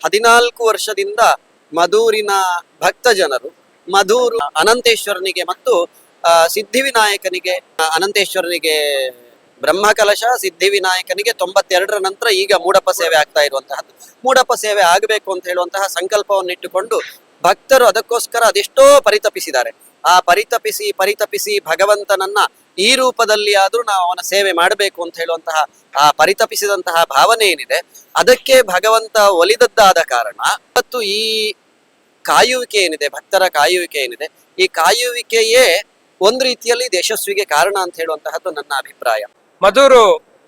ಹದಿನಾಲ್ಕು ವರ್ಷದಿಂದ ಮಧೂರಿನ ಭಕ್ತ ಜನರು ಮಧೂರು ಅನಂತೇಶ್ವರನಿಗೆ ಮತ್ತು ಸಿದ್ಧಿವಿನಾಯಕನಿಗೆ ಅನಂತೇಶ್ವರನಿಗೆ ಬ್ರಹ್ಮಕಲಶ ಸಿದ್ಧಿವಿನಾಯಕನಿಗೆ ತೊಂಬತ್ತೆರಡರ ನಂತರ ಈಗ ಮೂಡಪ್ಪ ಸೇವೆ ಆಗ್ತಾ ಇರುವಂತಹದ್ದು. ಮೂಡಪ್ಪ ಸೇವೆ ಆಗಬೇಕು ಅಂತ ಹೇಳುವಂತಹ ಸಂಕಲ್ಪವನ್ನು ಇಟ್ಟುಕೊಂಡು ಭಕ್ತರು ಅದಕ್ಕೋಸ್ಕರ ಅದೆಷ್ಟೋ ಪರಿತಪಿಸಿದ್ದಾರೆ. ಆ ಪರಿತಪಿಸಿ ಪರಿತಪಿಸಿ ಭಗವಂತನನ್ನ ಈ ರೂಪದಲ್ಲಿ ಆದ್ರೂ ನಾವು ಅವನ ಸೇವೆ ಮಾಡಬೇಕು ಅಂತ ಹೇಳುವಂತಹ ಆ ಪರಿತಪಿಸಿದಂತಹ ಭಾವನೆ ಏನಿದೆ, ಅದಕ್ಕೆ ಭಗವಂತ ಒಲಿದದ್ದಾದ ಕಾರಣ ಮತ್ತು ಈ ಕಾಯುವಿಕೆ ಏನಿದೆ, ಭಕ್ತರ ಕಾಯುವಿಕೆ ಏನಿದೆ, ಈ ಕಾಯುವಿಕೆಯೇ ಒಂದು ರೀತಿಯಲ್ಲಿ ಯಶಸ್ವಿಗೆ ಕಾರಣ ಅಂತ ಹೇಳುವಂತಹದ್ದು ನನ್ನ ಅಭಿಪ್ರಾಯ. ಮಧುರು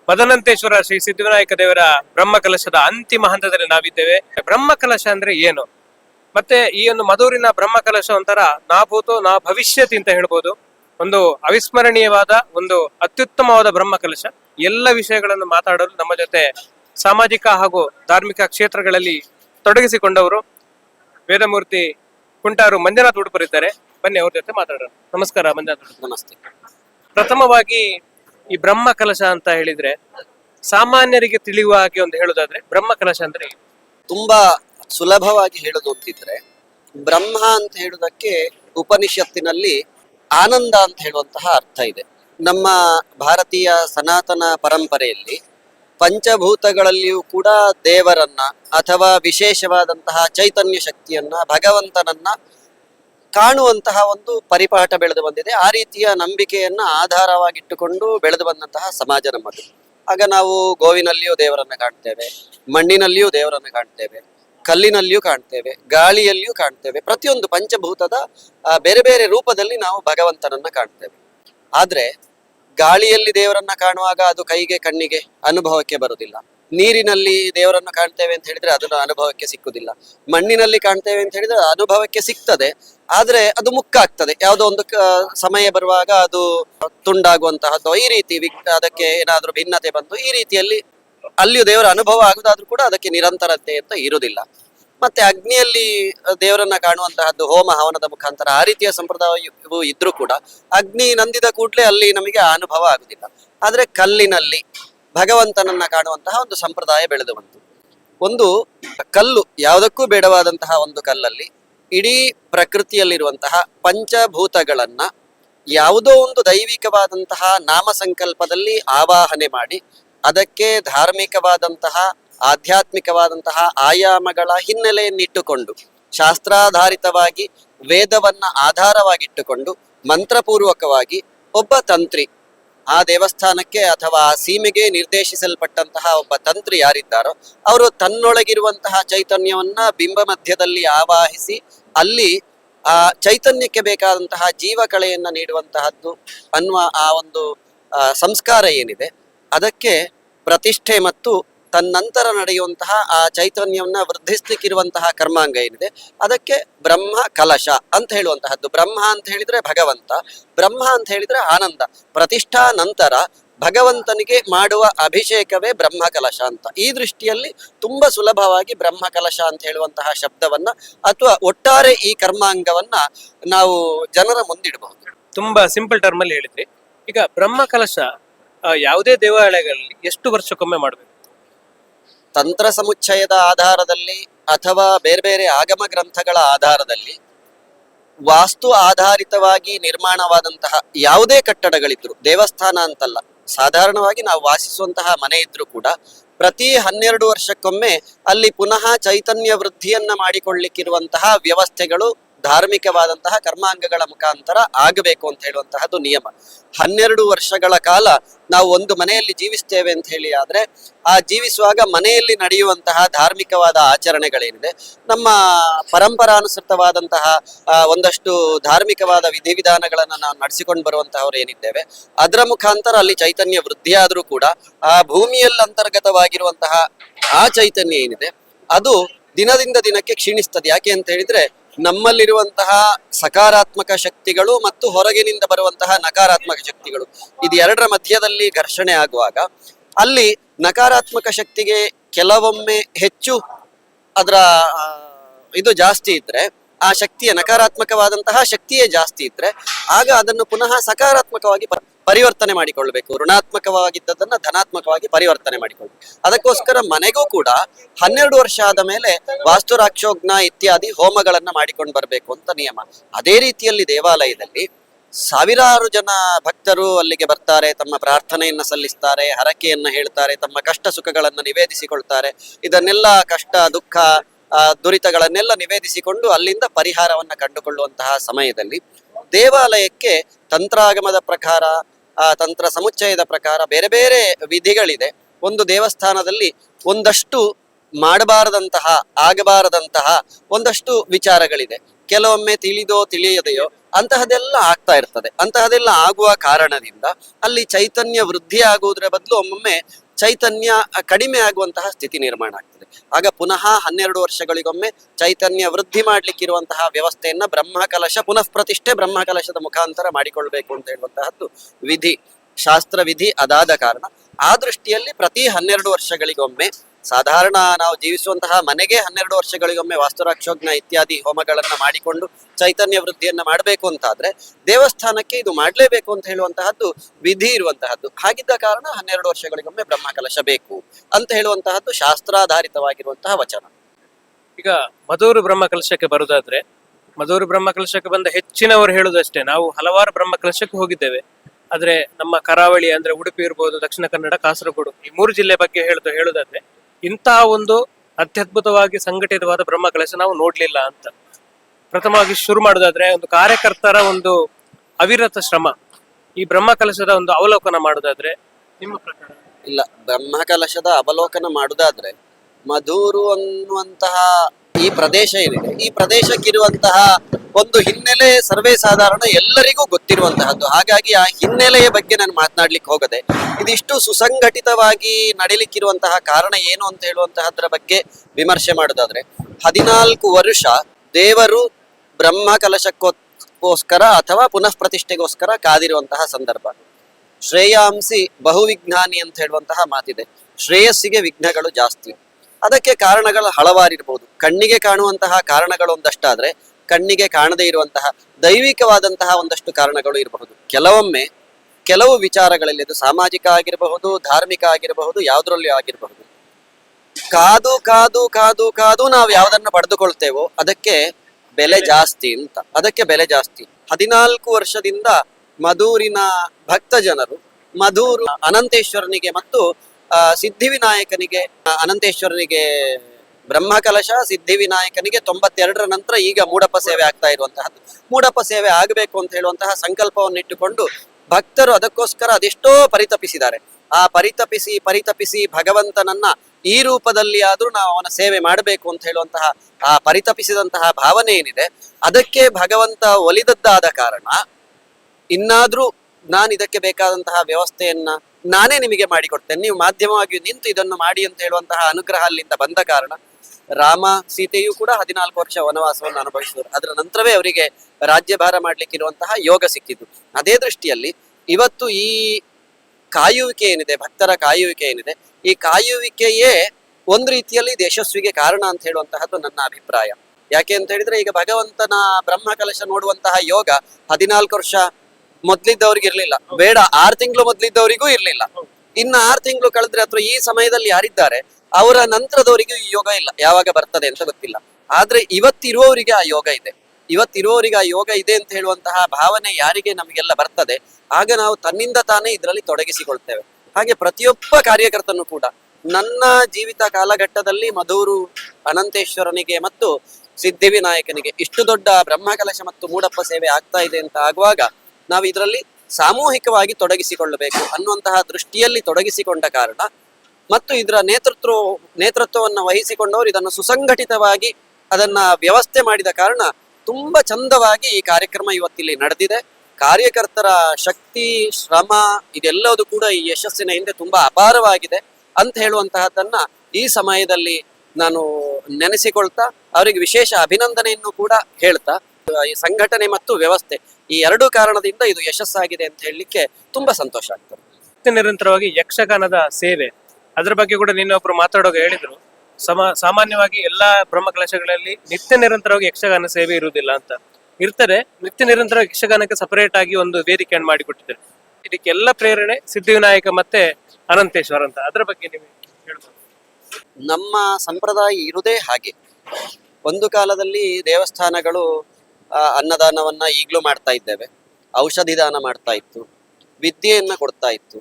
ಮದನಂತೇಶ್ವರ ಶ್ರೀ ಸಿದ್ಧಿವಿನಾಯಕ ದೇವರ ಬ್ರಹ್ಮ ಕಲಶದ ಅಂತಿಮ ಹಂತದಲ್ಲಿ ನಾವಿದ್ದೇವೆ. ಬ್ರಹ್ಮ ಕಲಶ ಅಂದ್ರೆ ಏನು? ಮತ್ತೆ ಈ ಒಂದು ಮಧುರಿನ ಬ್ರಹ್ಮ ಕಲಶ ಒಂಥರ ನಾ ಭೂತೋ ನಾ ಭವಿಷ್ಯತಿ ಅಂತ ಹೇಳ್ಬೋದು. ಒಂದು ಅವಿಸ್ಮರಣೀಯವಾದ ಒಂದು ಅತ್ಯುತ್ತಮವಾದ ಬ್ರಹ್ಮ ಕಲಶ. ಎಲ್ಲ ವಿಷಯಗಳನ್ನು ಮಾತಾಡಲು ನಮ್ಮ ಜೊತೆ ಸಾಮಾಜಿಕ ಹಾಗೂ ಧಾರ್ಮಿಕ ಕ್ಷೇತ್ರಗಳಲ್ಲಿ ತೊಡಗಿಸಿಕೊಂಡವರು ವೇದಮೂರ್ತಿ ಕುಂಟಾರು ಮಂಜುನಾಥ್ ಉಡುಪರಿದ್ದಾರೆ ಬನ್ನಿ ಅವ್ರ ಜೊತೆ ಮಾತಾಡೋಣ. ನಮಸ್ಕಾರ ಮಂಜುನಾಥ್. ನಮಸ್ತೆ. ಪ್ರಥಮವಾಗಿ ಈ ಬ್ರಹ್ಮ ಕಲಶ ಅಂತ ಹೇಳಿದ್ರೆ ಸಾಮಾನ್ಯರಿಗೆ ತಿಳಿಯುವ ಹಾಗೆ ಒಂದು ಹೇಳೋದಾದ್ರೆ ಬ್ರಹ್ಮ ಕಲಶ ಅಂದ್ರೆ ತುಂಬಾ ಸುಲಭವಾಗಿ ಹೇಳೋದು ಅಂತಿದ್ರೆ ಬ್ರಹ್ಮ ಅಂತ ಹೇಳುವುದಕ್ಕೆ ಉಪನಿಷತ್ತಿನಲ್ಲಿ ಆನಂದ ಅಂತ ಹೇಳುವಂತಹ ಅರ್ಥ ಇದೆ. ನಮ್ಮ ಭಾರತೀಯ ಸನಾತನ ಪರಂಪರೆಯಲ್ಲಿ ಪಂಚಭೂತಗಳಲ್ಲಿಯೂ ಕೂಡ ದೇವರನ್ನ ಅಥವಾ ವಿಶೇಷವಾದಂತಹ ಚೈತನ್ಯ ಶಕ್ತಿಯನ್ನ, ಭಗವಂತನನ್ನ ಕಾಣುವಂತಹ ಒಂದು ಪರಿಪಾಠ ಬೆಳೆದು ಬಂದಿದೆ. ಆ ರೀತಿಯ ನಂಬಿಕೆಯನ್ನ ಆಧಾರವಾಗಿಟ್ಟುಕೊಂಡು ಬೆಳೆದು ಬಂದಂತಹ ಸಮಾಜ ನಮ್ಮದು. ಆಗ ನಾವು ಗೋವಿನಲ್ಲಿಯೂ ದೇವರನ್ನ ಕಾಣ್ತೇವೆ, ಮಣ್ಣಿನಲ್ಲಿಯೂ ದೇವರನ್ನ ಕಾಣ್ತೇವೆ. ಕಲ್ಲಿನಲ್ಲಿಯೂ ಕಾಣ್ತೇವೆ, ಗಾಳಿಯಲ್ಲಿಯೂ ಕಾಣ್ತೇವೆ. ಪ್ರತಿಯೊಂದು ಪಂಚಭೂತದ ಬೇರೆ ಬೇರೆ ರೂಪದಲ್ಲಿ ನಾವು ಭಗವಂತನನ್ನ ಕಾಣ್ತೇವೆ. ಆದ್ರೆ ಗಾಳಿಯಲ್ಲಿ ದೇವರನ್ನ ಕಾಣುವಾಗ ಅದು ಕೈಗೆ, ಕಣ್ಣಿಗೆ ಅನುಭವಕ್ಕೆ ಬರುವುದಿಲ್ಲ. ನೀರಿನಲ್ಲಿ ದೇವರನ್ನು ಕಾಣ್ತೇವೆ ಅಂತ ಹೇಳಿದ್ರೆ ಅದನ್ನು ಅನುಭವಕ್ಕೆ ಸಿಕ್ಕುದಿಲ್ಲ ಮಣ್ಣಿನಲ್ಲಿ ಕಾಣ್ತೇವೆ ಅಂತ ಹೇಳಿದ್ರೆ ಅನುಭವಕ್ಕೆ ಸಿಗ್ತದೆ. ಆದ್ರೆ ಅದು ಮುಕ್ಕಾಗ್ತದೆ. ಯಾವುದೋ ಒಂದು ಸಮಯ ಬರುವಾಗ ಅದು ತುಂಡಾಗುವಂತಹದ್ದು, ಈ ರೀತಿ ಅದಕ್ಕೆ ಏನಾದ್ರೂ ಭಿನ್ನತೆ ಬಂತು ಈ ರೀತಿಯಲ್ಲಿ ಅಲ್ಲಿಯೂ ದೇವರ ಅನುಭವ ಆಗುದಾದ್ರೂ ಕೂಡ ಅದಕ್ಕೆ ನಿರಂತರತೆ ಅಂತ ಇರುವುದಿಲ್ಲ. ಮತ್ತೆ ಅಗ್ನಿಯಲ್ಲಿ ದೇವರನ್ನ ಕಾಣುವಂತಹದ್ದು ಹೋಮ ಹವನದ ಮುಖಾಂತರ ಆ ರೀತಿಯ ಸಂಪ್ರದಾಯವು ಇದ್ರೂ ಕೂಡ ಅಗ್ನಿ ನಂದಿದ ಕೂಡಲೇ ಅಲ್ಲಿ ನಮಗೆ ಆ ಅನುಭವ ಆಗುದಿಲ್ಲ. ಆದ್ರೆ ಕಲ್ಲಿನಲ್ಲಿ ಭಗವಂತನನ್ನ ಕಾಣುವಂತಹ ಒಂದು ಸಂಪ್ರದಾಯ ಬೆಳೆದು ಬಂತು. ಒಂದು ಕಲ್ಲು, ಯಾವುದಕ್ಕೂ ಬೇಡವಾದಂತಹ ಒಂದು ಕಲ್ಲಲ್ಲಿ ಇಡೀ ಪ್ರಕೃತಿಯಲ್ಲಿರುವಂತಹ ಪಂಚಭೂತಗಳನ್ನ ಯಾವುದೋ ಒಂದು ದೈವಿಕವಾದಂತಹ ನಾಮ ಸಂಕಲ್ಪದಲ್ಲಿ ಆವಾಹನೆ ಮಾಡಿ ಅದಕ್ಕೆ ಧಾರ್ಮಿಕವಾದಂತಹ ಆಧ್ಯಾತ್ಮಿಕವಾದಂತಹ ಆಯಾಮಗಳ ಹಿನ್ನೆಲೆಯನ್ನಿಟ್ಟುಕೊಂಡು ಶಾಸ್ತ್ರಾಧಾರಿತವಾಗಿ ವೇದವನ್ನ ಆಧಾರವಾಗಿಟ್ಟುಕೊಂಡು, ಮಂತ್ರಪೂರ್ವಕವಾಗಿ ಒಬ್ಬ ತಂತ್ರಿ ಆ ದೇವಸ್ಥಾನಕ್ಕೆ ಅಥವಾ ಆ ಸೀಮೆಗೆ ನಿರ್ದೇಶಿಸಲ್ಪಟ್ಟಂತಹ ಒಬ್ಬ ತಂತ್ರಿ ಯಾರಿದ್ದಾರೋ, ಅವರು ತನ್ನೊಳಗಿರುವಂತಹ ಚೈತನ್ಯವನ್ನ ಬಿಂಬ ಮಧ್ಯದಲ್ಲಿ ಆವಾಹಿಸಿ, ಅಲ್ಲಿ ಆ ಚೈತನ್ಯಕ್ಕೆ ಬೇಕಾದಂತಹ ಜೀವಕಳೆಯನ್ನ ನೀಡುವಂತಹದ್ದು ಅನ್ನುವ ಆ ಒಂದು ಸಂಸ್ಕಾರ ಏನಿದೆ, ಅದಕ್ಕೆ ಪ್ರತಿಷ್ಠೆ ಮತ್ತು ತನ್ನಂತರ ನಡೆಯುವಂತಹ ಆ ಚೈತನ್ಯವನ್ನು ವೃದ್ಧಿಸ್ಲಿಕ್ಕಿರುವಂತಹ ಕರ್ಮಾಂಗ ಏನಿದೆ? ಅದಕ್ಕೆ ಬ್ರಹ್ಮ ಕಲಶ ಅಂತ ಹೇಳುವಂತಹದ್ದು. ಬ್ರಹ್ಮ ಅಂತ ಹೇಳಿದ್ರೆ ಭಗವಂತ, ಬ್ರಹ್ಮ ಅಂತ ಹೇಳಿದ್ರೆ ಆನಂದ. ಪ್ರತಿಷ್ಠಾ ನಂತರ ಭಗವಂತನಿಗೆ ಮಾಡುವ ಅಭಿಷೇಕವೇ ಬ್ರಹ್ಮ ಕಲಶ ಅಂತ. ಈ ದೃಷ್ಟಿಯಲ್ಲಿ ತುಂಬಾ ಸುಲಭವಾಗಿ ಬ್ರಹ್ಮ ಕಲಶ ಅಂತ ಹೇಳುವಂತಹ ಶಬ್ದವನ್ನ ಅಥವಾ ಒಟ್ಟಾರೆ ಈ ಕರ್ಮಾಂಗವನ್ನ ನಾವು ಜನರ ಮುಂದಿಡಬಹುದು. ತುಂಬಾ ಸಿಂಪಲ್ ಟರ್ಮ್ ಅಲ್ಲಿ ಹೇಳಿದ್ರಿ. ಈಗ ಬ್ರಹ್ಮ ಕಲಶ ಯಾವುದೇ ದೇವಾಲಯಗಳಲ್ಲಿ ಎಷ್ಟು ವರ್ಷಕ್ಕೊಮ್ಮೆ ಮಾಡಬೇಕು? ತಂತ್ರ ಸಮುಚ್ಚಯದ ಆಧಾರದಲ್ಲಿ ಅಥವಾ ಬೇರೆ ಬೇರೆ ಆಗಮ ಗ್ರಂಥಗಳ ಆಧಾರದಲ್ಲಿ ವಾಸ್ತು ಆಧಾರಿತವಾಗಿ ನಿರ್ಮಾಣವಾದಂತಹ ಯಾವುದೇ ಕಟ್ಟಡಗಳಿದ್ರು, ದೇವಸ್ಥಾನ ಅಂತಲ್ಲ, ಸಾಧಾರಣವಾಗಿ ನಾವು ವಾಸಿಸುವಂತಹ ಮನೆ ಇದ್ರೂ ಕೂಡ ಪ್ರತಿ ಹನ್ನೆರಡು ವರ್ಷಕ್ಕೊಮ್ಮೆ ಅಲ್ಲಿ ಪುನಃ ಚೈತನ್ಯ ವೃದ್ಧಿಯನ್ನ ಮಾಡಿಕೊಳ್ಳಿಕ್ಕಿರುವಂತಹ ವ್ಯವಸ್ಥೆಗಳು ಧಾರ್ಮಿಕವಾದಂತಹ ಕರ್ಮಾಂಗಗಳ ಮುಖಾಂತರ ಆಗಬೇಕು ಅಂತ ಹೇಳುವಂತಹದ್ದು ನಿಯಮ. ಹನ್ನೆರಡು ವರ್ಷಗಳ ಕಾಲ ನಾವು ಒಂದು ಮನೆಯಲ್ಲಿ ಜೀವಿಸ್ತೇವೆ ಅಂತ ಹೇಳಿ ಆದ್ರೆ ಆ ಜೀವಿಸುವಾಗ ಮನೆಯಲ್ಲಿ ನಡೆಯುವಂತಹ ಧಾರ್ಮಿಕವಾದ ಆಚರಣೆಗಳೇನಿದೆ. ನಮ್ಮ ಪರಂಪರಾನುಸೃತವಾದಂತಹ ಒಂದಷ್ಟು ಧಾರ್ಮಿಕವಾದ ವಿಧಿವಿಧಾನಗಳನ್ನು ನಾವು ನಡೆಸಿಕೊಂಡು ಬರುವಂತಹವ್ರು ಏನಿದ್ದೇವೆ. ಅದರ ಮುಖಾಂತರ ಅಲ್ಲಿ ಚೈತನ್ಯ ವೃದ್ಧಿಯಾದರೂ ಕೂಡ ಆ ಭೂಮಿಯಲ್ಲಿ ಅಂತರ್ಗತವಾಗಿರುವಂತಹ ಆ ಚೈತನ್ಯ ಏನಿದೆ, ಅದು ದಿನದಿಂದ ದಿನಕ್ಕೆ ಕ್ಷೀಣಿಸ್ತದೆ. ಯಾಕೆ ಅಂತ ಹೇಳಿದ್ರೆ ನಮ್ಮಲ್ಲಿರುವಂತಹ ಸಕಾರಾತ್ಮಕ ಶಕ್ತಿಗಳು ಮತ್ತು ಹೊರಗಿನಿಂದ ಬರುವಂತಹ ನಕಾರಾತ್ಮಕ ಶಕ್ತಿಗಳು. ಇದು ಎರಡರ ಮಧ್ಯದಲ್ಲಿ ಘರ್ಷಣೆ ಆಗುವಾಗ, ಅಲ್ಲಿ ನಕಾರಾತ್ಮಕ ಶಕ್ತಿಗೆ ಕೆಲವೊಮ್ಮೆ ಹೆಚ್ಚು ಅದರ ಇದು ಜಾಸ್ತಿ ಇದ್ರೆ, ಆ ಶಕ್ತಿಯ ನಕಾರಾತ್ಮಕವಾದಂತಹ ಶಕ್ತಿಯೇ ಜಾಸ್ತಿ ಇದ್ರೆ, ಆಗ ಅದನ್ನು ಪುನಃ ಸಕಾರಾತ್ಮಕವಾಗಿ ಪರಿವರ್ತನೆ ಮಾಡಿಕೊಳ್ಳಬೇಕು. ಋಣಾತ್ಮಕವಾಗಿದ್ದದನ್ನ ಧನಾತ್ಮಕವಾಗಿ ಪರಿವರ್ತನೆ ಮಾಡಿಕೊಳ್ಬೇಕು. ಅದಕ್ಕೋಸ್ಕರ ಮನೆಗೂ ಕೂಡ ಹನ್ನೆರಡು ವರ್ಷ ಆದ ಮೇಲೆ ವಾಸ್ತು ರಾಕ್ಷೋಗ್ನ ಇತ್ಯಾದಿ ಹೋಮಗಳನ್ನ ಮಾಡಿಕೊಂಡು ಬರಬೇಕು ಅಂತ ನಿಯಮ. ಅದೇ ರೀತಿಯಲ್ಲಿ ದೇವಾಲಯದಲ್ಲಿ ಸಾವಿರಾರು ಜನ ಭಕ್ತರು ಅಲ್ಲಿಗೆ ಬರ್ತಾರೆ, ತಮ್ಮ ಪ್ರಾರ್ಥನೆಯನ್ನ ಸಲ್ಲಿಸ್ತಾರೆ, ಹರಕೆಯನ್ನ ಹೇಳ್ತಾರೆ, ತಮ್ಮ ಕಷ್ಟ ಸುಖಗಳನ್ನ ನಿವೇದಿಸಿಕೊಳ್ತಾರೆ. ಇದನ್ನೆಲ್ಲ ಕಷ್ಟ, ದುಃಖ ದುರಿತಗಳನ್ನೆಲ್ಲ ನಿವೇದಿಸಿಕೊಂಡು ಅಲ್ಲಿಂದ ಪರಿಹಾರವನ್ನ ಕಂಡುಕೊಳ್ಳುವಂತಹ ಸಮಯದಲ್ಲಿ ದೇವಾಲಯಕ್ಕೆ ತಂತ್ರಾಗಮದ ಪ್ರಕಾರ ತಂತ್ರ ಸಮುಚ್ಚಯದ ಪ್ರಕಾರ ಬೇರೆ ಬೇರೆ ವಿಧಿಗಳಿದೆ. ಒಂದು ದೇವಸ್ಥಾನದಲ್ಲಿ ಒಂದಷ್ಟು ಮಾಡಬಾರದಂತಹ, ಆಗಬಾರದಂತಹ ಒಂದಷ್ಟು ವಿಚಾರಗಳಿದೆ. ಕೆಲವೊಮ್ಮೆ ತಿಳಿದೋ ತಿಳಿಯದೆಯೋ ಅಂತಹದೆಲ್ಲ ಆಗ್ತಾ ಇರ್ತದೆ. ಅಂತಹದೆಲ್ಲ ಆಗುವ ಕಾರಣದಿಂದ ಅಲ್ಲಿ ಚೈತನ್ಯ ವೃದ್ಧಿ ಆಗುವುದರ ಬದಲು ಒಮ್ಮೊಮ್ಮೆ ಚೈತನ್ಯ ಕಡಿಮೆ ಆಗುವಂತಹ ಸ್ಥಿತಿ ನಿರ್ಮಾಣ ಆಗ್ತದೆ. ಆಗ ಪುನಃ ಹನ್ನೆರಡು ವರ್ಷಗಳಿಗೊಮ್ಮೆ ಚೈತನ್ಯ ವೃದ್ಧಿ ಮಾಡ್ಲಿಕ್ಕಿರುವಂತಹ ವ್ಯವಸ್ಥೆಯನ್ನ ಬ್ರಹ್ಮಕಲಶ ಪುನಃ ಪ್ರತಿಷ್ಠೆ ಬ್ರಹ್ಮಕಲಶದ ಮುಖಾಂತರ ಮಾಡಿಕೊಳ್ಬೇಕು ಅಂತ ಹೇಳುವಂತಹದ್ದು ವಿಧಿ ಶಾಸ್ತ್ರ ವಿಧಿ ಅದಾದ ಕಾರಣ. ಆ ದೃಷ್ಟಿಯಲ್ಲಿ ಪ್ರತಿ ಹನ್ನೆರಡು ವರ್ಷಗಳಿಗೊಮ್ಮೆ ಸಾಧಾರಣ ನಾವು ಜೀವಿಸುವಂತಹ ಮನೆಗೆ ಹನ್ನೆರಡು ವರ್ಷಗಳಿಗೊಮ್ಮೆ ವಾಸ್ತುರಾಕ್ಷೋಗ್ನ ಇತ್ಯಾದಿ ಹೋಮಗಳನ್ನ ಮಾಡಿಕೊಂಡು ಚೈತನ್ಯ ವೃದ್ಧಿಯನ್ನ ಮಾಡಬೇಕು ಅಂತಾದ್ರೆ ದೇವಸ್ಥಾನಕ್ಕೆ ಇದು ಮಾಡಲೇಬೇಕು ಅಂತ ಹೇಳುವಂತಹದ್ದು ವಿಧಿ ಇರುವಂತಹದ್ದು. ಹಾಗಿದ್ದ ಕಾರಣ ಹನ್ನೆರಡು ವರ್ಷಗಳಿಗೊಮ್ಮೆ ಬ್ರಹ್ಮಕಲಶ ಬೇಕು ಅಂತ ಹೇಳುವಂತಹದ್ದು ಶಾಸ್ತ್ರಾಧಾರಿತವಾಗಿರುವಂತಹ ವಚನ. ಈಗ ಮಧೂರು ಬ್ರಹ್ಮ ಕಲಶಕ್ಕೆ ಬರುದಾದ್ರೆ ಮಧೂರು ಬ್ರಹ್ಮ ಕಲಶಕ್ಕೆ ಬಂದ ಹೆಚ್ಚಿನವರು ಹೇಳುದಷ್ಟೇ, ನಾವು ಹಲವಾರು ಬ್ರಹ್ಮ ಕಲಶಕ್ಕೆ ಹೋಗಿದ್ದೇವೆ. ಆದ್ರೆ ನಮ್ಮ ಕರಾವಳಿ ಅಂದ್ರೆ ಉಡುಪಿ ಇರ್ಬೋದು, ದಕ್ಷಿಣ ಕನ್ನಡ, ಕಾಸರಗೋಡು ಈ ಮೂರು ಜಿಲ್ಲೆ ಬಗ್ಗೆ ಹೇಳುದು ಹೇಳುದಾದ್ರೆ ಇಂತಹ ಒಂದು ಅತ್ಯದ್ಭುತವಾಗಿ ಸಂಘಟಿತವಾದ ಬ್ರಹ್ಮ ಕಲಶ ನಾವು ನೋಡ್ಲಿಲ್ಲ ಅಂತ. ಪ್ರಥಮವಾಗಿ ಶುರು ಮಾಡೋದಾದ್ರೆ ಒಂದು ಕಾರ್ಯಕರ್ತರ ಒಂದು ಅವಿರತ ಶ್ರಮ. ಈ ಬ್ರಹ್ಮ ಕಲಶದ ಒಂದು ಅವಲೋಕನ ಮಾಡೋದಾದ್ರೆ ನಿಮ್ಮ ಪ್ರಕಾರ? ಇಲ್ಲ, ಬ್ರಹ್ಮ ಕಲಶದ ಅವಲೋಕನ ಮಾಡುದಾದ್ರೆ ಮಧೂರು ಅನ್ನುವಂತಹ ಈ ಪ್ರದೇಶ ಏನಿದೆ ಈ ಪ್ರದೇಶಕ್ಕಿರುವಂತಹ ಒಂದು ಹಿನ್ನೆಲೆ ಸರ್ವೇ ಸಾಧಾರಣ ಎಲ್ಲರಿಗೂ ಗೊತ್ತಿರುವಂತಹದ್ದು. ಹಾಗಾಗಿ ಆ ಹಿನ್ನೆಲೆಯ ಬಗ್ಗೆ ನಾನು ಮಾತನಾಡ್ಲಿಕ್ಕೆ ಹೋಗದೆ, ಇದಿಷ್ಟು ಸುಸಂಘಟಿತವಾಗಿ ನಡೀಲಿಕ್ಕಿರುವಂತಹ ಕಾರಣ ಏನು ಅಂತ ಹೇಳುವಂತಹದ್ರ ಬಗ್ಗೆ ವಿಮರ್ಶೆ ಮಾಡೋದಾದ್ರೆ, ಹದಿನಾಲ್ಕು ವರ್ಷ ದೇವರು ಬ್ರಹ್ಮ ಕಲಶಕ್ಕೋಸ್ಕರ ಅಥವಾ ಪುನಃ ಪ್ರತಿಷ್ಠೆಗೋಸ್ಕರ ಕಾದಿರುವಂತಹ ಸಂದರ್ಭ. ಶ್ರೇಯಾಂಸಿ ಬಹುವಿಜ್ಞಾನಿ ಅಂತ ಹೇಳುವಂತಹ ಮಾತಿದೆ. ಶ್ರೇಯಸ್ಸಿಗೆ ವಿಘ್ನಗಳು ಜಾಸ್ತಿ. ಅದಕ್ಕೆ ಕಾರಣಗಳು ಹಲವಾರಿರ್ಬೋದು ಕಣ್ಣಿಗೆ ಕಾಣುವಂತಹ ಕಾರಣಗಳು ಒಂದಷ್ಟಾದ್ರೆ, ಕಣ್ಣಿಗೆ ಕಾಣದೇ ಇರುವಂತಹ, ದೈವಿಕವಾದಂತಹ ಒಂದಷ್ಟು ಕಾರಣಗಳು ಇರಬಹುದು. ಕೆಲವೊಮ್ಮೆ ಕೆಲವು ವಿಚಾರಗಳಲ್ಲಿ ಅದು ಸಾಮಾಜಿಕ ಆಗಿರಬಹುದು, ಧಾರ್ಮಿಕ ಆಗಿರಬಹುದು ಯಾವುದ್ರಲ್ಲಿಯೂ ಆಗಿರಬಹುದು. ಕಾದು ಕಾದು ಕಾದು ಕಾದು ನಾವು ಯಾವ್ದನ್ನ ಪಡೆದುಕೊಳ್ತೇವೋ ಅದಕ್ಕೆ ಬೆಲೆ ಜಾಸ್ತಿ ಅಂತ. ಅದಕ್ಕೆ ಬೆಲೆ ಜಾಸ್ತಿ. ಹದಿನಾಲ್ಕು ವರ್ಷದಿಂದ ಮಧೂರಿನ ಭಕ್ತ ಜನರು ಮಧೂರು ಅನಂತೇಶ್ವರನಿಗೆ ಮತ್ತು ಸಿದ್ಧಿವಿನಾಯಕನಿಗೆ ವಿನಾಯಕನಿಗೆ ಅನಂತೇಶ್ವರನಿಗೆ ಬ್ರಹ್ಮಕಲಶ ಸಿದ್ಧಿವಿನಾಯಕನಿಗೆ ತೊಂಬತ್ತೆರಡರ ನಂತರ ಈಗ ಮೂಡಪ್ಪ ಸೇವೆ ಆಗ್ತಾ ಇರುವಂತಹದ್ದು ಮೂಡಪ್ಪ ಸೇವೆ ಆಗಬೇಕು ಅಂತ ಹೇಳುವಂತಹ ಸಂಕಲ್ಪವನ್ನು ಇಟ್ಟುಕೊಂಡು ಭಕ್ತರು ಅದಕ್ಕೋಸ್ಕರ ಅದೆಷ್ಟೋ ಪರಿತಪಿಸಿದ್ದಾರೆ. ಆ ಪರಿತಪಿಸಿ ಪರಿತಪಿಸಿ ಭಗವಂತನನ್ನ ಈ ರೂಪದಲ್ಲಿ ಆದ್ರೂ ನಾವು ಅವನ ಸೇವೆ ಮಾಡಬೇಕು ಅಂತ ಹೇಳುವಂತಹ, ಆ ಪರಿತಪಿಸಿದಂತಹ ಭಾವನೆ ಏನಿದೆ, ಅದಕ್ಕೆ ಭಗವಂತ ಒಲಿದದ್ದಾದ ಕಾರಣ, ಇನ್ನಾದ್ರೂ ನಾನು ಇದಕ್ಕೆ ಬೇಕಾದಂತಹ ವ್ಯವಸ್ಥೆಯನ್ನ ನಾನೇ ನಿಮಗೆ ಮಾಡಿಕೊಡ್ತೇನೆ. ನೀವು ಮಾಧ್ಯಮವಾಗಿ ನಿಂತು ಇದನ್ನು ಮಾಡಿ ಅಂತ ಹೇಳುವಂತಹ ಅನುಗ್ರಹ ಅಲ್ಲಿಂದ ಬಂದ ಕಾರಣ ರಾಮ ಸೀತೆಯು ಕೂಡ ಹದಿನಾಲ್ಕು ವರ್ಷ ವನವಾಸವನ್ನು ಅನುಭವಿಸಿದರು. ಅದರ ನಂತರವೇ ಅವರಿಗೆ ರಾಜ್ಯಭಾರ ಮಾಡ್ಲಿಕ್ಕಿರುವಂತಹ ಯೋಗ ಸಿಕ್ಕಿದ್ದು ಅದೇ ದೃಷ್ಟಿಯಲ್ಲಿ ಇವತ್ತು ಈ ಕಾಯುವಿಕೆ ಏನಿದೆ, ಭಕ್ತರ ಕಾಯುವಿಕೆ ಏನಿದೆ, ಈ ಕಾಯುವಿಕೆಯೇ ಒಂದು ರೀತಿಯಲ್ಲಿ ಯಶಸ್ವಿಗೆ ಕಾರಣ ಅಂತ ಹೇಳುವಂತಹದ್ದು ನನ್ನ ಅಭಿಪ್ರಾಯ. ಯಾಕೆ ಅಂತ ಹೇಳಿದ್ರೆ ಈಗ ಭಗವಂತನ ಬ್ರಹ್ಮ ಕಲಶ ನೋಡುವಂತಹ ಯೋಗ ಹದಿನಾಲ್ಕು ವರ್ಷ ಮೊದ್ಲಿದ್ದವ್ರಿಗೆ ಇರ್ಲಿಲ್ಲ. ಬೇಡ, ಆರ್ ತಿಂಗಳು ಮೊದ್ಲಿದ್ದವರಿಗೂ ಇರ್ಲಿಲ್ಲ. ಇನ್ನು ಆರ್ ತಿಂಗಳು ಕಳೆದ್ರೆ ಅಥವಾ ಈ ಸಮಯದಲ್ಲಿ ಯಾರಿದ್ದಾರೆ, ಅವರ ನಂತರದವರಿಗೂ ಈ ಯೋಗ ಇಲ್ಲ. ಯಾವಾಗ ಬರ್ತದೆ ಅಂತ ಗೊತ್ತಿಲ್ಲ. ಆದ್ರೆ ಇವತ್ತಿರುವವರಿಗೆ ಆ ಯೋಗ ಇದೆ. ಇವತ್ತಿರುವವರಿಗೆ ಆ ಯೋಗ ಇದೆ ಅಂತ ಹೇಳುವಂತಹ ಭಾವನೆ ಯಾರಿಗೆ ನಮಗೆಲ್ಲ ಬರ್ತದೆ, ಆಗ ನಾವು ತನ್ನಿಂದ ತಾನೇ ಇದರಲ್ಲಿ ತೊಡಗಿಸಿಕೊಳ್ತೇವೆ. ಹಾಗೆ ಪ್ರತಿಯೊಬ್ಬ ಕಾರ್ಯಕರ್ತನು ಕೂಡ, ನನ್ನ ಜೀವಿತ ಕಾಲಘಟ್ಟದಲ್ಲಿ ಮಧೂರು, ಅನಂತೇಶ್ವರನಿಗೆ ಮತ್ತು ಸಿದ್ಧಿವಿನಾಯಕನಿಗೆ ಇಷ್ಟು ದೊಡ್ಡ ಬ್ರಹ್ಮಕಲಶ ಮತ್ತು ಮೂಡಪ್ಪ ಸೇವೆ ಆಗ್ತಾ ಇದೆ ಅಂತ ಆಗುವಾಗ ನಾವು ಇದರಲ್ಲಿ ಸಾಮೂಹಿಕವಾಗಿ ತೊಡಗಿಸಿಕೊಳ್ಳಬೇಕು ಅನ್ನುವಂತಹ ದೃಷ್ಟಿಯಲ್ಲಿ ತೊಡಗಿಸಿಕೊಂಡ ಕಾರಣ ಮತ್ತು ಇದರ ನೇತೃತ್ವ, ನೇತೃತ್ವವನ್ನು ವಹಿಸಿಕೊಂಡವರು ಇದನ್ನು ಸುಸಂಘಟಿತವಾಗಿ ಅದನ್ನ ವ್ಯವಸ್ಥೆ ಮಾಡಿದ ಕಾರಣ ತುಂಬಾ ಚಂದವಾಗಿ ಈ ಕಾರ್ಯಕ್ರಮ ಇವತ್ತಿಲ್ಲಿ ನಡೆದಿದೆ. ಕಾರ್ಯಕರ್ತರ ಶಕ್ತಿ, ಶ್ರಮ ಇದೆಲ್ಲವೂ ಕೂಡ ಈ ಯಶಸ್ಸಿನ ಹಿಂದೆ ತುಂಬಾ ಅಪಾರವಾಗಿದೆ ಅಂತ ಹೇಳುವಂತಹದ್ದನ್ನ ಈ ಸಮಯದಲ್ಲಿ ನಾನು ನೆನೆಸಿಕೊಳ್ತಾ, ಅವರಿಗೆ ವಿಶೇಷ ಅಭಿನಂದನೆಯನ್ನು ಕೂಡ ಹೇಳ್ತಾ, ಈ ಸಂಘಟನೆ ಮತ್ತು ವ್ಯವಸ್ಥೆ ಈ ಎರಡು ಕಾರಣದಿಂದ ಇದು ಯಶಸ್ಸಾಗಿದೆ ಅಂತ ಹೇಳಲಿಕ್ಕೆ ತುಂಬಾ ಸಂತೋಷ ಆಗ್ತದೆ. ನಿತ್ಯ ನಿರಂತರವಾಗಿ ಯಕ್ಷಗಾನದ ಸೇವೆ. ಅದ್ರ ಬಗ್ಗೆ ಕೂಡ ನಿನ್ನೊಬ್ರು ಮಾತಾಡುವಾಗ ಹೇಳಿದ್ರು. ಸಮ ಸಾಮಾನ್ಯವಾಗಿ ಎಲ್ಲಾ ಬ್ರಹ್ಮ ಕಲಶಗಳಲ್ಲಿ ನಿತ್ಯ ನಿರಂತರವಾಗಿ ಯಕ್ಷಗಾನ ಸೇವೆ ಇರುವುದಿಲ್ಲ ಅಂತ. ಇರ್ತಾರೆ ನಿತ್ಯ ನಿರಂತರ ಯಕ್ಷಗಾನಕ್ಕೆ ಸಪರೇಟ್ ಆಗಿ ಒಂದು ವೇದಿಕೆಯನ್ನು ಮಾಡಿಕೊಟ್ಟಿದ್ದಾರೆ. ಇದಕ್ಕೆಲ್ಲ ಪ್ರೇರಣೆ ಸಿದ್ಧಿವಿನಾಯಕ ಮತ್ತೆ ಅನಂತೇಶ್ವರ ಅಂತ. ಅದ್ರ ಬಗ್ಗೆ ನೀವು ಹೇಳ್ಬೋದು. ನಮ್ಮ ಸಂಪ್ರದಾಯ ಇರುವುದೇ ಹಾಗೆ. ಒಂದು ಕಾಲದಲ್ಲಿ ದೇವಸ್ಥಾನಗಳು ಅನ್ನದಾನವನ್ನ ಈಗಲೂ ಮಾಡ್ತಾ ಇದ್ದೇವೆ. ಔಷಧಿ ದಾನ ಮಾಡ್ತಾ ಇತ್ತು. ವಿದ್ಯೆಯನ್ನ ಕೊಡ್ತಾ ಇತ್ತು.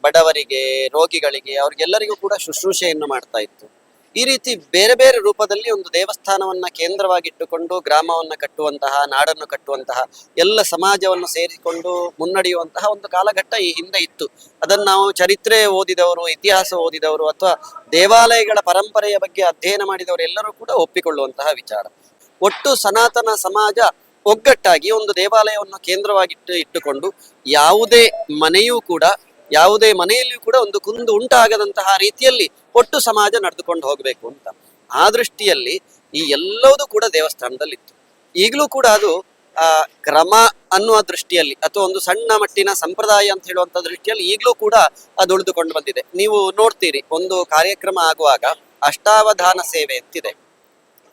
ಬಡವರಿಗೆ, ರೋಗಿಗಳಿಗೆ, ಅವ್ರಿಗೆಲ್ಲರಿಗೂ ಕೂಡ ಶುಶ್ರೂಷೆಯನ್ನು ಮಾಡ್ತಾ ಇತ್ತು. ಈ ರೀತಿ ಬೇರೆ ಬೇರೆ ರೂಪದಲ್ಲಿ ಒಂದು ದೇವಸ್ಥಾನವನ್ನ ಕೇಂದ್ರವಾಗಿಟ್ಟುಕೊಂಡು ಗ್ರಾಮವನ್ನ ಕಟ್ಟುವಂತಹ, ನಾಡನ್ನು ಕಟ್ಟುವಂತಹ, ಎಲ್ಲ ಸಮಾಜವನ್ನು ಸೇರಿಕೊಂಡು ಮುನ್ನಡೆಯುವಂತಹ ಒಂದು ಕಾಲಘಟ್ಟ ಈ ಹಿಂದೆ ಇತ್ತು. ಅದನ್ನು ನಾವು ಚರಿತ್ರೆ ಓದಿದವರು, ಇತಿಹಾಸ ಓದಿದವರು, ಅಥವಾ ದೇವಾಲಯಗಳ ಪರಂಪರೆಯ ಬಗ್ಗೆ ಅಧ್ಯಯನ ಮಾಡಿದವರು ಎಲ್ಲರೂ ಕೂಡ ಒಪ್ಪಿಕೊಳ್ಳುವಂತಹ ವಿಚಾರ. ಒಟ್ಟು ಸನಾತನ ಸಮಾಜ ಒಗ್ಗಟ್ಟಾಗಿ ಒಂದು ದೇವಾಲಯವನ್ನು ಕೇಂದ್ರವಾಗಿಟ್ಟು ಇಟ್ಟುಕೊಂಡು ಯಾವುದೇ ಮನೆಯೂ ಕೂಡ, ಯಾವುದೇ ಮನೆಯಲ್ಲಿಯೂ ಕೂಡ ಒಂದು ಕುಂದು ಉಂಟಾಗದಂತಹ ರೀತಿಯಲ್ಲಿ ಒಟ್ಟು ಸಮಾಜ ನಡೆದುಕೊಂಡು ಹೋಗಬೇಕು ಅಂತ. ಆ ದೃಷ್ಟಿಯಲ್ಲಿ ಈ ಎಲ್ಲವೂ ಕೂಡ ದೇವಸ್ಥಾನದಲ್ಲಿತ್ತು. ಈಗಲೂ ಕೂಡ ಅದು, ಆ, ಕ್ರಮ ಅನ್ನುವ ದೃಷ್ಟಿಯಲ್ಲಿ ಅಥವಾ ಒಂದು ಸಣ್ಣ ಮಟ್ಟಿನ ಸಂಪ್ರದಾಯ ಅಂತ ಹೇಳುವಂತ ದೃಷ್ಟಿಯಲ್ಲಿ ಈಗಲೂ ಕೂಡ ಅದು ಉಳಿದುಕೊಂಡು ಬಂದಿದೆ. ನೀವು ನೋಡ್ತೀರಿ, ಒಂದು ಕಾರ್ಯಕ್ರಮ ಆಗುವಾಗ ಅಷ್ಟಾವಧಾನ ಸೇವೆ ಅಂತಿದೆ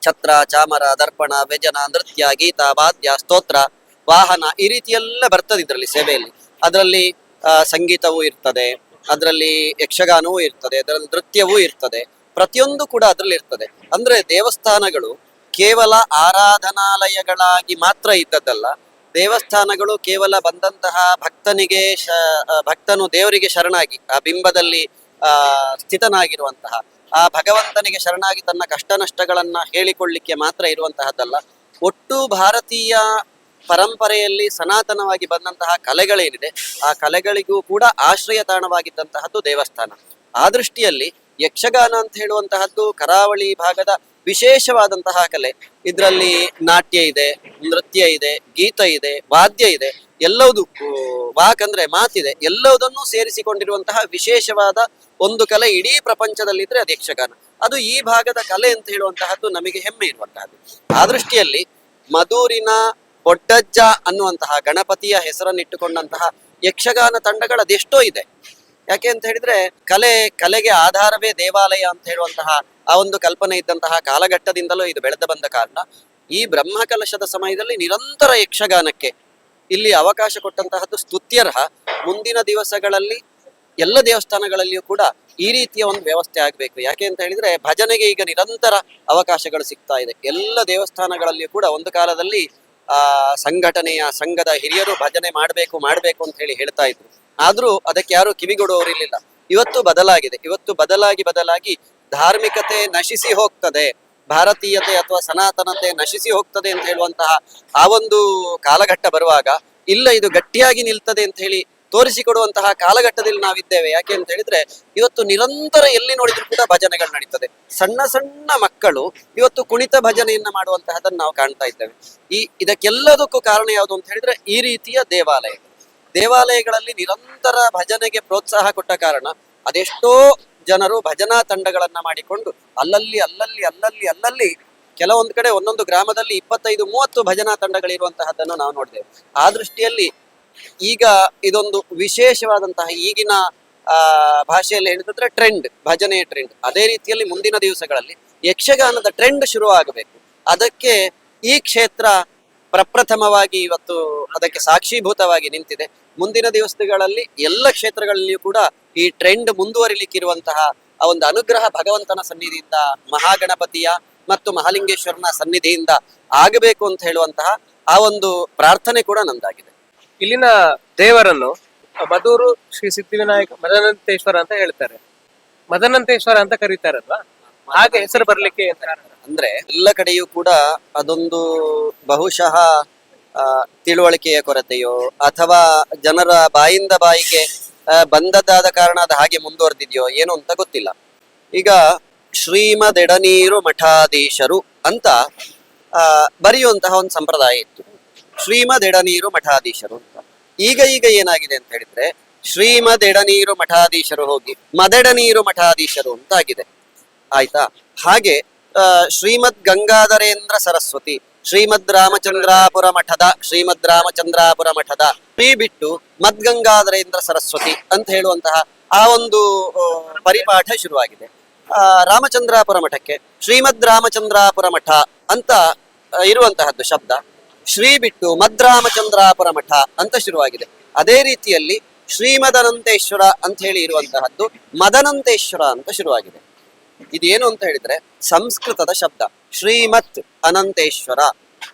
ಛತ್ರ, ಚಾಮರ, ದರ್ಪಣ, ವ್ಯಜನ, ನೃತ್ಯ, ಗೀತ, ವಾದ್ಯ, ಸ್ತೋತ್ರ, ವಾಹನ ಈ ರೀತಿಯೆಲ್ಲ ಬರ್ತದೆ ಇದರಲ್ಲಿ ಸೇವೆಯಲ್ಲಿ. ಅದರಲ್ಲಿ ಸಂಗೀತವೂ ಇರ್ತದೆ, ಅದರಲ್ಲಿ ಯಕ್ಷಗಾನವೂ ಇರ್ತದೆ, ಅದರಲ್ಲಿ ನೃತ್ಯವೂ ಇರ್ತದೆ, ಪ್ರತಿಯೊಂದು ಕೂಡ ಅದರಲ್ಲಿ ಇರ್ತದೆ. ಅಂದ್ರೆ ದೇವಸ್ಥಾನಗಳು ಕೇವಲ ಆರಾಧನಾಲಯಗಳಾಗಿ ಮಾತ್ರ ಇದ್ದದ್ದಲ್ಲ, ದೇವಸ್ಥಾನಗಳು ಕೇವಲ ಬಂದಂತಹ ಭಕ್ತನಿಗೆ ಭಕ್ತನು ದೇವರಿಗೆ ಶರಣಾಗಿ, ಆ ಬಿಂಬದಲ್ಲಿ ಸ್ಥಿತನಾಗಿರುವಂತಹ ಆ ಭಗವಂತನಿಗೆ ಶರಣಾಗಿ ತನ್ನ ಕಷ್ಟ ನಷ್ಟಗಳನ್ನ ಹೇಳಿಕೊಳ್ಳಿಕ್ಕೆ ಮಾತ್ರ ಇರುವಂತಹದ್ದಲ್ಲ. ಒಟ್ಟು ಭಾರತೀಯ ಪರಂಪರೆಯಲ್ಲಿ ಸನಾತನವಾಗಿ ಬಂದಂತಹ ಕಲೆಗಳೇನಿದೆ, ಆ ಕಲೆಗಳಿಗೂ ಕೂಡ ಆಶ್ರಯ ತಾಣವಾಗಿದ್ದಂತಹದ್ದು ದೇವಸ್ಥಾನ. ಆ ದೃಷ್ಟಿಯಲ್ಲಿ ಯಕ್ಷಗಾನ ಅಂತ ಹೇಳುವಂತಹದ್ದು ಕರಾವಳಿ ಭಾಗದ ವಿಶೇಷವಾದಂತಹ ಕಲೆ. ಇದರಲ್ಲಿ ನಾಟ್ಯ ಇದೆ, ನೃತ್ಯ ಇದೆ, ಗೀತ ಇದೆ, ವಾದ್ಯ ಇದೆ. ಎಲ್ಲವುದು ವಾಕ್ ಅಂದ್ರೆ ಮಾತಿದೆ. ಎಲ್ಲವುದನ್ನು ಸೇರಿಸಿಕೊಂಡಿರುವಂತಹ ವಿಶೇಷವಾದ ಒಂದು ಕಲೆ ಇಡೀ ಪ್ರಪಂಚದಲ್ಲಿದ್ರೆ ಅದು ಯಕ್ಷಗಾನ. ಅದು ಈ ಭಾಗದ ಕಲೆ ಅಂತ ಹೇಳುವಂತಹದ್ದು ನಮಗೆ ಹೆಮ್ಮೆ ಇರುವಂತಹದ್ದು. ಆ ದೃಷ್ಟಿಯಲ್ಲಿ ಮಧೂರಿನ ಬೊಡ್ಡಜ್ಜ ಅನ್ನುವಂತಹ ಗಣಪತಿಯ ಹೆಸರನ್ನಿಟ್ಟುಕೊಂಡಂತಹ ಯಕ್ಷಗಾನ ತಂಡಗಳದೆಷ್ಟೋ ಇದೆ. ಯಾಕೆ ಅಂತ ಹೇಳಿದ್ರೆ ಕಲೆ, ಕಲೆಗೆ ಆಧಾರವೇ ದೇವಾಲಯ ಅಂತ ಹೇಳುವಂತಹ ಆ ಒಂದು ಕಲ್ಪನೆ ಇದ್ದಂತಹ ಕಾಲಘಟ್ಟದಿಂದಲೂ ಇದು ಬೆಳೆದ ಬಂದ ಕಾರಣ. ಈ ಬ್ರಹ್ಮ ಕಲಶದ ಸಮಯದಲ್ಲಿ ನಿರಂತರ ಯಕ್ಷಗಾನಕ್ಕೆ ಇಲ್ಲಿ ಅವಕಾಶ ಕೊಟ್ಟಂತಹದ್ದು ಸ್ತುತ್ಯರ್ಹ. ಮುಂದಿನ ದಿವಸಗಳಲ್ಲಿ ಎಲ್ಲ ದೇವಸ್ಥಾನಗಳಲ್ಲಿಯೂ ಕೂಡ ಈ ರೀತಿಯ ಒಂದು ವ್ಯವಸ್ಥೆ ಆಗಬೇಕು. ಯಾಕೆ ಅಂತ ಹೇಳಿದ್ರೆ ಭಜನೆಗೆ ಈಗ ನಿರಂತರ ಅವಕಾಶಗಳು ಸಿಗ್ತಾ ಇದೆ. ಎಲ್ಲ ದೇವಸ್ಥಾನಗಳಲ್ಲಿಯೂ ಕೂಡ ಒಂದು ಕಾಲದಲ್ಲಿ ಆ ಸಂಘಟನೆಯ, ಸಂಘದ ಹಿರಿಯರು ಭಜನೆ ಮಾಡಬೇಕು ಮಾಡಬೇಕು ಅಂತ ಹೇಳಿ ಹೇಳ್ತಾ ಇದ್ರು. ಆದ್ರೂ ಅದಕ್ಕೆ ಯಾರು ಕಿವಿಗೊಡುವವರಿರ್ಲಿಲ್ಲ. ಇವತ್ತು ಬದಲಾಗಿದೆ. ಇವತ್ತು ಬದಲಾಗಿ ಬದಲಾಗಿ ಧಾರ್ಮಿಕತೆ ನಶಿಸಿ ಹೋಗ್ತದೆ. ಭಾರತೀಯತೆ ಅಥವಾ ಸನಾತನತೆ ನಶಿಸಿ ಹೋಗ್ತದೆ ಅಂತ ಹೇಳುವಂತಹ ಆ ಒಂದು ಕಾಲಘಟ್ಟ ಬರುವಾಗ ಇಲ್ಲ, ಇದು ಗಟ್ಟಿಯಾಗಿ ನಿಲ್ತದೆ ಅಂತ ಹೇಳಿ ತೋರಿಸಿಕೊಡುವಂತಹ ಕಾಲಘಟ್ಟದಲ್ಲಿ ನಾವಿದ್ದೇವೆ. ಯಾಕೆ ಅಂತ ಹೇಳಿದ್ರೆ, ಇವತ್ತು ನಿರಂತರ ಎಲ್ಲಿ ನೋಡಿದ್ರು ಕೂಡ ಭಜನೆಗಳು ನಡೀತದೆ. ಸಣ್ಣ ಸಣ್ಣ ಮಕ್ಕಳು ಇವತ್ತು ಕುಣಿತ ಭಜನೆಯನ್ನ ಮಾಡುವಂತಹದನ್ನು ನಾವು ಕಾಣ್ತಾ ಇದ್ದೇವೆ. ಈ ಇದಕ್ಕೆಲ್ಲದಕ್ಕೂ ಕಾರಣ ಯಾವುದು ಅಂತ ಹೇಳಿದ್ರೆ ಈ ರೀತಿಯ ದೇವಾಲಯಗಳು ದೇವಾಲಯಗಳಲ್ಲಿ ನಿರಂತರ ಭಜನೆಗೆ ಪ್ರೋತ್ಸಾಹ ಕೊಟ್ಟ ಕಾರಣ ಅದೆಷ್ಟೋ ಜನರು ಭಜನಾ ತಂಡಗಳನ್ನ ಮಾಡಿಕೊಂಡು ಅಲ್ಲಲ್ಲಿ ಅಲ್ಲಲ್ಲಿ ಅಲ್ಲಲ್ಲಿ ಅಲ್ಲಲ್ಲಿ ಕೆಲವೊಂದು ಕಡೆ ಒಂದೊಂದು ಗ್ರಾಮದಲ್ಲಿ ಇಪ್ಪತ್ತೈದು, ಮೂವತ್ತು ಭಜನಾ ತಂಡಗಳಿರುವಂತಹದ್ದನ್ನು ನಾವು ನೋಡಿದ್ದೇವೆ ಆ ದೃಷ್ಟಿಯಲ್ಲಿ ಈಗ ಇದೊಂದು ವಿಶೇಷವಾದಂತಹ ಈಗಿನ, ಆ, ಭಾಷೆಯಲ್ಲಿ ಹೇಳಿದ್ರೆ ಟ್ರೆಂಡ್ ಭಜನೆಯ ಟ್ರೆಂಡ್ ಅದೇ ರೀತಿಯಲ್ಲಿ ಮುಂದಿನ ದಿವಸಗಳಲ್ಲಿ ಯಕ್ಷಗಾನದ ಟ್ರೆಂಡ್ ಶುರುವಾಗಬೇಕು. ಅದಕ್ಕೆ ಈ ಕ್ಷೇತ್ರ ಪ್ರಪ್ರಥಮವಾಗಿ ಇವತ್ತು ಅದಕ್ಕೆ ಸಾಕ್ಷೀಭೂತವಾಗಿ ನಿಂತಿದೆ. ಮುಂದಿನ ದಿವಸಗಳಲ್ಲಿ ಎಲ್ಲ ಕ್ಷೇತ್ರಗಳಲ್ಲಿಯೂ ಕೂಡ ಈ ಟ್ರೆಂಡ್ ಮುಂದುವರಿಲಿಕ್ಕಿರುವಂತಹ ಆ ಒಂದು ಅನುಗ್ರಹ ಭಗವಂತನ ಸನ್ನಿಧಿಯಿಂದ ಮಹಾಗಣಪತಿಯ ಮತ್ತು ಮಹಾಲಿಂಗೇಶ್ವರನ ಸನ್ನಿಧಿಯಿಂದ ಆಗಬೇಕು ಅಂತ ಹೇಳುವಂತಹ ಆ ಒಂದು ಪ್ರಾರ್ಥನೆ ಕೂಡ ನಂದಾಗಿದೆ ಇಲ್ಲಿನ ದೇವರನ್ನು ಮಧೂರು ಶ್ರೀ ಸಿದ್ಧಿವಿನಾಯಕ ಮದನಂತೇಶ್ವರ ಅಂತ ಹೇಳ್ತಾರೆ. ಮದನಂತೇಶ್ವರ ಅಂತ ಕರೀತಾರಲ್ವಾ? ಹಾಗೆ ಹೆಸರು ಬರ್ಲಿಕ್ಕೆ ಅಂದ್ರೆ ಎಲ್ಲ ಕಡೆಯೂ ಕೂಡ ಅದೊಂದು ಬಹುಶಃ ತಿಳುವಳಿಕೆಯ ಕೊರತೆಯೋ ಅಥವಾ ಜನರ ಬಾಯಿಂದ ಬಾಯಿಗೆ ಬಂದದ್ದಾದ ಕಾರಣ ಅದು ಹಾಗೆ ಮುಂದುವರೆದಿದೆಯೋ ಏನು ಅಂತ ಗೊತ್ತಿಲ್ಲ. ಈಗ ಶ್ರೀಮದೆಡನೀರು ಮಠಾಧೀಶರು ಅಂತ ಬರೆಯುವಂತಹ ಒಂದು ಸಂಪ್ರದಾಯ ಇತ್ತು. ಶ್ರೀಮದೆಡನೀರು ಮಠಾಧೀಶರು ಅಂತ. ಈಗ ಈಗ ಏನಾಗಿದೆ ಅಂತ ಹೇಳಿದ್ರೆ, ಶ್ರೀಮದೆಡನೀರು ಮಠಾಧೀಶರು ಹೋಗಿ ಮದೆಡನೀರು ಮಠಾಧೀಶರು ಅಂತ ಆಗಿದೆ. ಆಯ್ತಾ? ಹಾಗೆ ಶ್ರೀಮದ್ ಗಂಗಾಧರೇಂದ್ರ ಸರಸ್ವತಿ ಶ್ರೀಮದ್ ರಾಮಚಂದ್ರಾಪುರ ಮಠದ ಶ್ರೀಮದ್ ರಾಮಚಂದ್ರಾಪುರ ಮಠದ ಪಿ ಬಿಟ್ಟು ಮದ್ಗಂಗಾಧರೇಂದ್ರ ಸರಸ್ವತಿ ಅಂತ ಹೇಳುವಂತಹ ಆ ಒಂದು ಪರಿಪಾಠ ಶುರುವಾಗಿದೆ. ರಾಮಚಂದ್ರಾಪುರ ಮಠಕ್ಕೆ ಶ್ರೀಮದ್ ರಾಮಚಂದ್ರಾಪುರ ಮಠ ಅಂತ ಇರುವಂತಹದ್ದು ಶಬ್ದ ಶ್ರೀ ಬಿಟ್ಟು ಮದ್ರಾಮಚಂದ್ರಾಪುರ ಮಠ ಅಂತ ಶುರುವಾಗಿದೆ. ಅದೇ ರೀತಿಯಲ್ಲಿ ಶ್ರೀಮದನಂತೇಶ್ವರ ಅಂತ ಹೇಳಿ ಇರುವಂತಹದ್ದು ಮದನಂತೇಶ್ವರ ಅಂತ ಶುರುವಾಗಿದೆ. ಇದೇನು ಅಂತ ಹೇಳಿದ್ರೆ ಸಂಸ್ಕೃತದ ಶಬ್ದ. ಶ್ರೀಮತ್ ಅನಂತೇಶ್ವರ,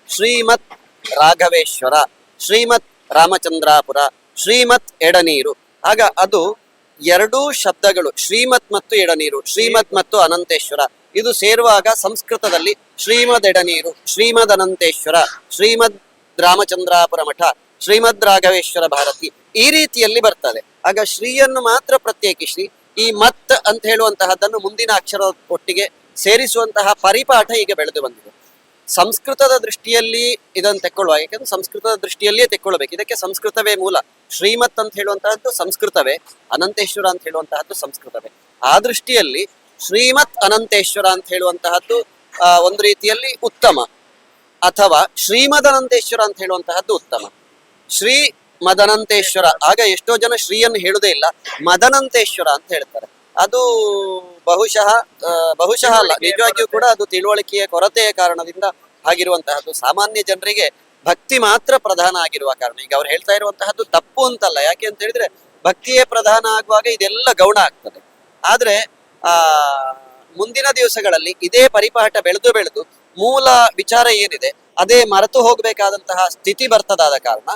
ಶ್ರೀಮತ್ ರಾಘವೇಶ್ವರ, ಶ್ರೀಮತ್ ರಾಮಚಂದ್ರಾಪುರ, ಶ್ರೀಮತ್ ಎಡನೀರು. ಆಗ ಅದು ಎರಡೂ ಶಬ್ದಗಳು, ಶ್ರೀಮತ್ ಮತ್ತು ಎಡನೀರು, ಶ್ರೀಮತ್ ಮತ್ತು ಅನಂತೇಶ್ವರ. ಇದು ಸೇರುವಾಗ ಸಂಸ್ಕೃತದಲ್ಲಿ ಶ್ರೀಮದ್ ಎಡನೀರು, ಶ್ರೀಮದ್ ಅನಂತೇಶ್ವರ, ಶ್ರೀಮದ್ ರಾಮಚಂದ್ರಾಪುರ ಮಠ, ಶ್ರೀಮದ್ ರಾಘವೇಶ್ವರ ಭಾರತಿ ಈ ರೀತಿಯಲ್ಲಿ ಬರ್ತದೆ. ಆಗ ಶ್ರೀಯನ್ನು ಮಾತ್ರ ಪ್ರತ್ಯೇಕಿಸಿ ಈ ಮತ್ ಅಂತ ಹೇಳುವಂತಹದ್ದನ್ನು ಮುಂದಿನ ಅಕ್ಷರ ಒಟ್ಟಿಗೆ ಸೇರಿಸುವಂತಹ ಪರಿಪಾಠ ಈಗ ಬೆಳೆದು ಬಂದಿದೆ. ಸಂಸ್ಕೃತದ ದೃಷ್ಟಿಯಲ್ಲಿ ಇದನ್ನು ತೆಕ್ಕೊಳ್ಳುವ, ಯಾಕಂದ್ರೆ ಸಂಸ್ಕೃತದ ದೃಷ್ಟಿಯಲ್ಲಿಯೇ ತೆಕ್ಕೊಳ್ಬೇಕು ಇದಕ್ಕೆ ಸಂಸ್ಕೃತವೇ ಮೂಲ. ಶ್ರೀಮತ್ ಅಂತ ಹೇಳುವಂತಹದ್ದು ಸಂಸ್ಕೃತವೇ, ಅನಂತೇಶ್ವರ ಅಂತ ಹೇಳುವಂತಹದ್ದು ಸಂಸ್ಕೃತವೇ. ಆ ದೃಷ್ಟಿಯಲ್ಲಿ ಶ್ರೀಮತ್ ಅನಂತೇಶ್ವರ ಅಂತ ಹೇಳುವಂತಹದ್ದು ಒಂದು ರೀತಿಯಲ್ಲಿ ಉತ್ತಮ. ಅಥವಾ ಶ್ರೀಮದನಂತೇಶ್ವರ ಅಂತ ಹೇಳುವಂತಹದ್ದು ಉತ್ತಮ. ಶ್ರೀ ಮದನಂತೇಶ್ವರ. ಆಗ ಎಷ್ಟೋ ಜನ ಶ್ರೀಯನ್ನು ಹೇಳುದೇ ಇಲ್ಲ. ಮದನಂತೇಶ್ವರ ಅಂತ ಹೇಳ್ತಾರೆ. ಅದು ಬಹುಶಃ ಬಹುಶಃ ಅಲ್ಲ. ನಿಜವಾಗಿಯೂ ಕೂಡ ಅದು ತಿಳುವಳಿಕೆಯ ಕೊರತೆಯ ಕಾರಣದಿಂದ ಆಗಿರುವಂತಹದ್ದು. ಸಾಮಾನ್ಯ ಜನರಿಗೆ ಭಕ್ತಿ ಮಾತ್ರ ಪ್ರಧಾನ ಆಗಿರುವ ಕಾರಣ. ಈಗ ಅವ್ರು ಹೇಳ್ತಾ ಇರುವಂತಹದ್ದು ತಪ್ಪು ಅಂತಲ್ಲ. ಯಾಕೆ ಅಂತ ಹೇಳಿದ್ರೆ ಭಕ್ತಿಯೇ ಪ್ರಧಾನ ಆಗುವಾಗ ಇದೆಲ್ಲ ಗೌಣ ಆಗ್ತದೆ. ಆದ್ರೆ ಆ ಮುಂದಿನ ದಿವಸಗಳಲ್ಲಿ ಇದೇ ಪರಿಪಾಠ ಬೆಳೆದು ಬೆಳೆದು ಮೂಲ ವಿಚಾರ ಏನಿದೆ? ಅದೇ ಮರೆತು ಹೋಗಬೇಕಾದಂತಹ ಸ್ಥಿತಿ ಬರ್ತದಾದ ಕಾರಣ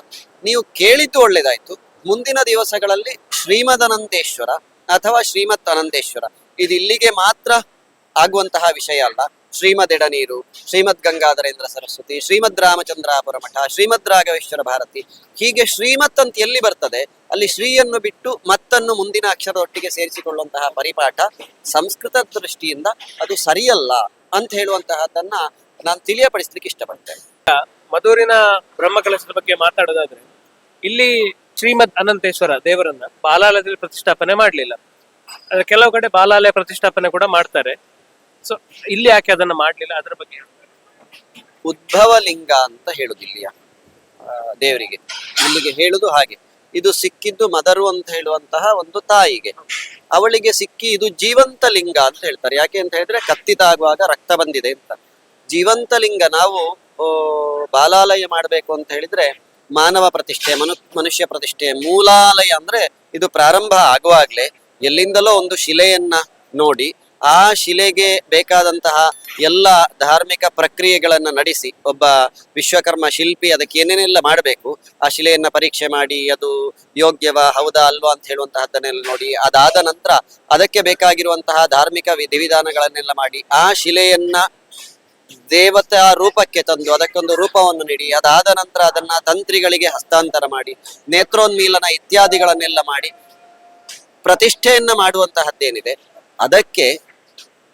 ನೀವು ಕೇಳಿದ್ದು ಒಳ್ಳೇದಾಯ್ತು. ಮುಂದಿನ ದಿವಸಗಳಲ್ಲಿ ಶ್ರೀಮದನಂತೇಶ್ವರ ಅಥವಾ ಶ್ರೀಮತ್ ಅನಂತೇಶ್ವರ ಇದು ಇಲ್ಲಿಗೆ ಮಾತ್ರ ಆಗುವಂತಹ ವಿಷಯ ಅಲ್ಲ. ಶ್ರೀಮದ್ ಎಡನೀರು, ಶ್ರೀಮದ್ ಗಂಗಾಧರೇಂದ್ರ ಸರಸ್ವತಿ, ಶ್ರೀಮದ್ ರಾಮಚಂದ್ರಾಪುರ ಮಠ, ಶ್ರೀಮದ್ ರಾಘವೇಶ್ವರ ಭಾರತಿ, ಹೀಗೆ ಶ್ರೀಮತ್ ಅಂತ ಎಲ್ಲಿ ಬರ್ತದೆ, ಅಲ್ಲಿ ಶ್ರೀಯನ್ನು ಬಿಟ್ಟು ಮತ್ತನ್ನು ಮುಂದಿನ ಅಕ್ಷರದೊಟ್ಟಿಗೆ ಸೇರಿಸಿಕೊಳ್ಳುವಂತಹ ಪರಿಪಾಠ ಸಂಸ್ಕೃತ ದೃಷ್ಟಿಯಿಂದ ಅದು ಸರಿಯಲ್ಲ ಅಂತ ಹೇಳುವಂತಹದ್ದನ್ನ ನಾನು ತಿಳಿಯಪಡಿಸ್ಲಿಕ್ಕೆ ಇಷ್ಟಪಡ್ತೇನೆ. ಮಧೂರಿನ ಬ್ರಹ್ಮಕಲಶದ ಬಗ್ಗೆ ಮಾತಾಡೋದಾದ್ರೆ ಇಲ್ಲಿ ಶ್ರೀಮದ್ ಅನಂತೇಶ್ವರ ದೇವರನ್ನ ಬಾಲಾಲಯದಲ್ಲಿ ಪ್ರತಿಷ್ಠಾಪನೆ ಮಾಡಲಿಲ್ಲ. ಕೆಲವು ಕಡೆ ಬಾಲಾಲಯ ಪ್ರತಿಷ್ಠಾಪನೆ ಕೂಡ ಮಾಡ್ತಾರೆ. ಸೊ ಇಲ್ಲಿ ಯಾಕೆ ಅದನ್ನ ಮಾಡ್ಲಿಲ್ಲ? ಅದರ ಬಗ್ಗೆ ಹೇಳ್ತಾರೆ. ಉದ್ಭವ ಲಿಂಗ ಅಂತ ಹೇಳುದು ಇಲ್ಲಿಯ ಆ, ದೇವರಿಗೆ. ಇಲ್ಲಿಗೆ ಹೇಳುದು ಹಾಗೆ. ಇದು ಸಿಕ್ಕಿದ್ದು ಮದರು ಅಂತ ಹೇಳುವಂತಹ ಒಂದು ತಾಯಿಗೆ. ಅವಳಿಗೆ ಸಿಕ್ಕಿ ಇದು ಜೀವಂತ ಲಿಂಗ ಅಂತ ಹೇಳ್ತಾರೆ. ಯಾಕೆ ಅಂತ ಹೇಳಿದ್ರೆ ಕತ್ತಿದಾಗುವಾಗ ರಕ್ತ ಬಂದಿದೆ ಅಂತ. ಜೀವಂತ ಲಿಂಗ ನಾವು ಬಾಲಾಲಯ ಮಾಡಬೇಕು ಅಂತ ಹೇಳಿದ್ರೆ ಮಾನವ ಪ್ರತಿಷ್ಠೆ, ಮನು, ಮನುಷ್ಯ ಪ್ರತಿಷ್ಠೆ, ಮೂಲಾಲಯ ಅಂದ್ರೆ ಇದು ಪ್ರಾರಂಭ ಆಗುವಾಗ್ಲೇ ಎಲ್ಲಿಂದಲೋ ಒಂದು ಶಿಲೆಯನ್ನ ನೋಡಿ ಆ ಶಿಲೆಗೆ ಬೇಕಾದಂತಹ ಎಲ್ಲ ಧಾರ್ಮಿಕ ಪ್ರಕ್ರಿಯೆಗಳನ್ನ ನಡೆಸಿ ಒಬ್ಬ ವಿಶ್ವಕರ್ಮ ಶಿಲ್ಪಿ ಅದಕ್ಕೆ ಏನೇನೆಲ್ಲ ಮಾಡಬೇಕು, ಆ ಶಿಲೆಯನ್ನ ಪರೀಕ್ಷೆ ಮಾಡಿ, ಅದು ಯೋಗ್ಯವಾ, ಹೌದಾ, ಅಲ್ವಾ ಅಂತ ಹೇಳುವಂತಹದ್ದನ್ನೆಲ್ಲ ನೋಡಿ, ಅದಾದ ನಂತರ ಅದಕ್ಕೆ ಬೇಕಾಗಿರುವಂತಹ ಧಾರ್ಮಿಕ ವಿಧಿವಿಧಾನಗಳನ್ನೆಲ್ಲ ಮಾಡಿ ಆ ಶಿಲೆಯನ್ನ ದೇವತಾ ರೂಪಕ್ಕೆ ತಂದು ಅದಕ್ಕೊಂದು ರೂಪವನ್ನು ನೀಡಿ, ಅದಾದ ನಂತರ ಅದನ್ನ ತಂತ್ರಿಗಳಿಗೆ ಹಸ್ತಾಂತರ ಮಾಡಿ, ನೇತ್ರೋನ್ಮೀಲನ ಇತ್ಯಾದಿಗಳನ್ನೆಲ್ಲ ಮಾಡಿ ಪ್ರತಿಷ್ಠೆಯನ್ನ ಮಾಡುವಂತಹದ್ದೇನಿದೆ. ಅದಕ್ಕೆ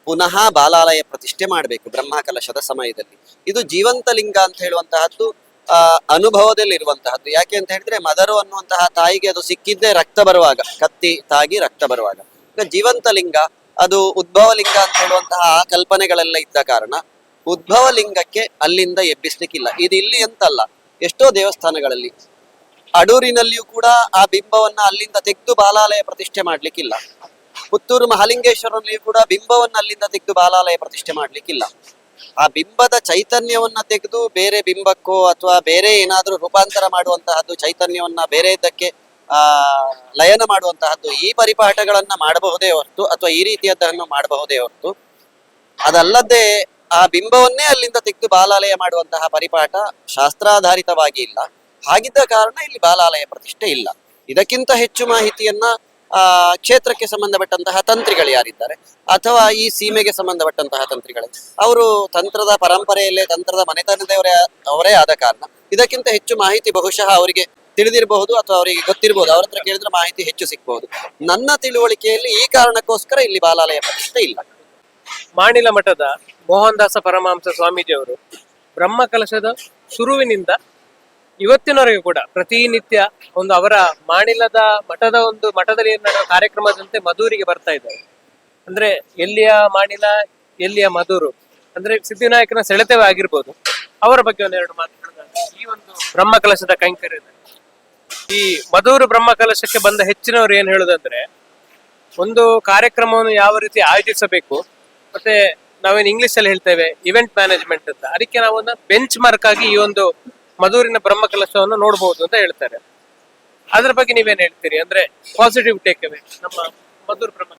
ಪುನಃ ಬಾಲಾಲಯ ಪ್ರತಿಷ್ಠೆ ಮಾಡಬೇಕು ಬ್ರಹ್ಮಕಲಶದ ಸಮಯದಲ್ಲಿ. ಇದು ಜೀವಂತ ಲಿಂಗ ಅಂತ ಹೇಳುವಂತಹದ್ದು, ಆ ಅನುಭವದಲ್ಲಿ ಇರುವಂತಹದ್ದು ಯಾಕೆ ಅಂತ ಹೇಳಿದ್ರೆ ಮದರು ಅನ್ನುವಂತಹ ತಾಯಿಗೆ ಅದು ಸಿಕ್ಕಿದ್ದೇ ರಕ್ತ ಬರುವಾಗ, ಕತ್ತಿ ತಾಗಿ ರಕ್ತ ಬರುವಾಗ. ಜೀವಂತ ಲಿಂಗ ಅದು ಉದ್ಭವ ಲಿಂಗ ಅಂತ ಹೇಳುವಂತಹ ಕಲ್ಪನೆಗಳೆಲ್ಲ ಇದ್ದ ಕಾರಣ ಉದ್ಭವ ಲಿಂಗಕ್ಕೆ ಅಲ್ಲಿಂದ ಎಬ್ಬಿಸ್ಲಿಕ್ಕಿಲ್ಲ. ಇದು ಇಲ್ಲಿ ಅಂತಲ್ಲ, ಎಷ್ಟೋ ದೇವಸ್ಥಾನಗಳಲ್ಲಿ. ಅಡೂರಿನಲ್ಲಿಯೂ ಕೂಡ ಆ ಬಿಂಬವನ್ನ ಅಲ್ಲಿಂದ ತೆಗೆದು ಬಾಲಾಲಯ ಪ್ರತಿಷ್ಠೆ ಮಾಡ್ಲಿಕ್ಕಿಲ್ಲ. ಪುತ್ತೂರು ಮಹಾಲಿಂಗೇಶ್ವರನಲ್ಲಿಯೂ ಕೂಡ ಬಿಂಬವನ್ನ ಅಲ್ಲಿಂದ ತೆಗೆದು ಬಾಲಾಲಯ ಪ್ರತಿಷ್ಠೆ ಮಾಡ್ಲಿಕ್ಕಿಲ್ಲ. ಆ ಬಿಂಬದ ಚೈತನ್ಯವನ್ನ ತೆಗೆದು ಬೇರೆ ಬಿಂಬಕ್ಕೋ ಅಥವಾ ಬೇರೆ ಏನಾದ್ರೂ ರೂಪಾಂತರ ಮಾಡುವಂತಹದ್ದು, ಚೈತನ್ಯವನ್ನ ಬೇರೆ ಇದಕ್ಕೆ ಆ, ಲಯನ ಮಾಡುವಂತಹದ್ದು ಈ ಪರಿಪಾಠಗಳನ್ನ ಮಾಡಬಹುದೇ ಹೊರತು ಅಥವಾ ಈ ರೀತಿಯದ್ದನ್ನು ಮಾಡಬಹುದೇ ಹೊರತು ಅದಲ್ಲದೆ ಆ ಬಿಂಬವನ್ನೇ ಅಲ್ಲಿಂದ ತೆಗೆದು ಬಾಲಾಲಯ ಮಾಡುವಂತಹ ಪರಿಪಾಠ ಶಾಸ್ತ್ರಾಧಾರಿತವಾಗಿ ಇಲ್ಲ. ಹಾಗಿದ್ದ ಕಾರಣ ಇಲ್ಲಿ ಬಾಲಾಲಯ ಪ್ರತಿಷ್ಠೆ ಇಲ್ಲ. ಇದಕ್ಕಿಂತ ಹೆಚ್ಚು ಮಾಹಿತಿಯನ್ನ, ಆ, ಕ್ಷೇತ್ರಕ್ಕೆ ಸಂಬಂಧಪಟ್ಟಂತಹ ತಂತ್ರಿಗಳು ಯಾರಿದ್ದಾರೆ? ಅಥವಾ ಈ ಸೀಮೆಗೆ ಸಂಬಂಧಪಟ್ಟಂತಹ ತಂತ್ರಿಗಳು? ಅವರು ತಂತ್ರದ ಪರಂಪರೆಯಲ್ಲೇ, ತಂತ್ರದ ಮನೆತನದವರೇ, ಅವರೇ ಆದ ಕಾರಣ ಇದಕ್ಕಿಂತ ಹೆಚ್ಚು ಮಾಹಿತಿ ಬಹುಶಃ ಅವರಿಗೆ ತಿಳಿದಿರಬಹುದು ಅಥವಾ ಅವರಿಗೆ ಗೊತ್ತಿರಬಹುದು. ಅವ್ರ ಹತ್ರ ಕೇಳಿದ್ರೆ ಮಾಹಿತಿ ಹೆಚ್ಚು ಸಿಗ್ಬಹುದು. ನನ್ನ ತಿಳುವಳಿಕೆಯಲ್ಲಿ ಈ ಕಾರಣಕ್ಕೋಸ್ಕರ ಇಲ್ಲಿ ಬಾಲಾಲಯ ಪ್ರತಿಷ್ಠೆ ಇಲ್ಲ. ಮಾಣಿಲ ಮಠದ ಮೋಹನ್ ದಾಸ ಪರಮಹಂಸ ಸ್ವಾಮೀಜಿಯವರು ಬ್ರಹ್ಮಕಲಶದ ಶುರುವಿನಿಂದ ಇವತ್ತಿನವರೆಗೆ ಕೂಡ ಪ್ರತಿನಿತ್ಯ ಒಂದು ಅವರ ಮಾಣಿಲದ ಮಠದ ಒಂದು ಮಠದಲ್ಲಿ ಕಾರ್ಯಕ್ರಮದಂತೆ ಮಧೂರಿಗೆ ಬರ್ತಾ ಇದ್ದಾರೆ. ಅಂದ್ರೆ ಎಲ್ಲಿಯ ಮಾಣಿಲ, ಎಲ್ಲಿಯ ಮಧೂರು ಅಂದ್ರೆ ಸಿದ್ಧಿವಿನಾಯಕನ ಸೆಳೆತವೇ ಆಗಿರ್ಬೋದು. ಅವರ ಬಗ್ಗೆ ಒಂದೆರಡು ಮಾತುಗಳನ್ನ ಈ ಒಂದು ಬ್ರಹ್ಮ ಕಲಶದ ಕೈಂಕರ್ಯದ ಈ ಮಧೂರು ಬ್ರಹ್ಮಕಲಶಕ್ಕೆ ಬಂದ ಹೆಚ್ಚಿನವರು ಏನ್ ಹೇಳುದಂದ್ರೆ, ಒಂದು ಕಾರ್ಯಕ್ರಮವನ್ನು ಯಾವ ರೀತಿ ಆಯೋಜಿಸಬೇಕು ಮತ್ತೆ ನಾವೇನು ಇಂಗ್ಲಿಷ್ ಅಲ್ಲಿ ಹೇಳ್ತೇವೆ ಇವೆಂಟ್ ಮ್ಯಾನೇಜ್ಮೆಂಟ್ ಅಂತ. ಅದಕ್ಕೆ ನಾವೊಂದು ಬೆಂಚ್ ಮಾರ್ಕ್ ಆಗಿ ಈ ಒಂದು ಮಧೂರಿನ ಬ್ರಹ್ಮಕಲಶವನ್ನು ನೋಡಬಹುದು ಅಂತ ಹೇಳ್ತಾರೆ. ಅದ್ರ ಬಗ್ಗೆ ನೀವೇನ್ ಹೇಳ್ತೀರಿ? ಅಂದ್ರೆ ಪಾಸಿಟಿವ್ ಟೇಕ್ ಅವೇ ನಮ್ಮ ಮಧುರ್ ಬ್ರಹ್ಮ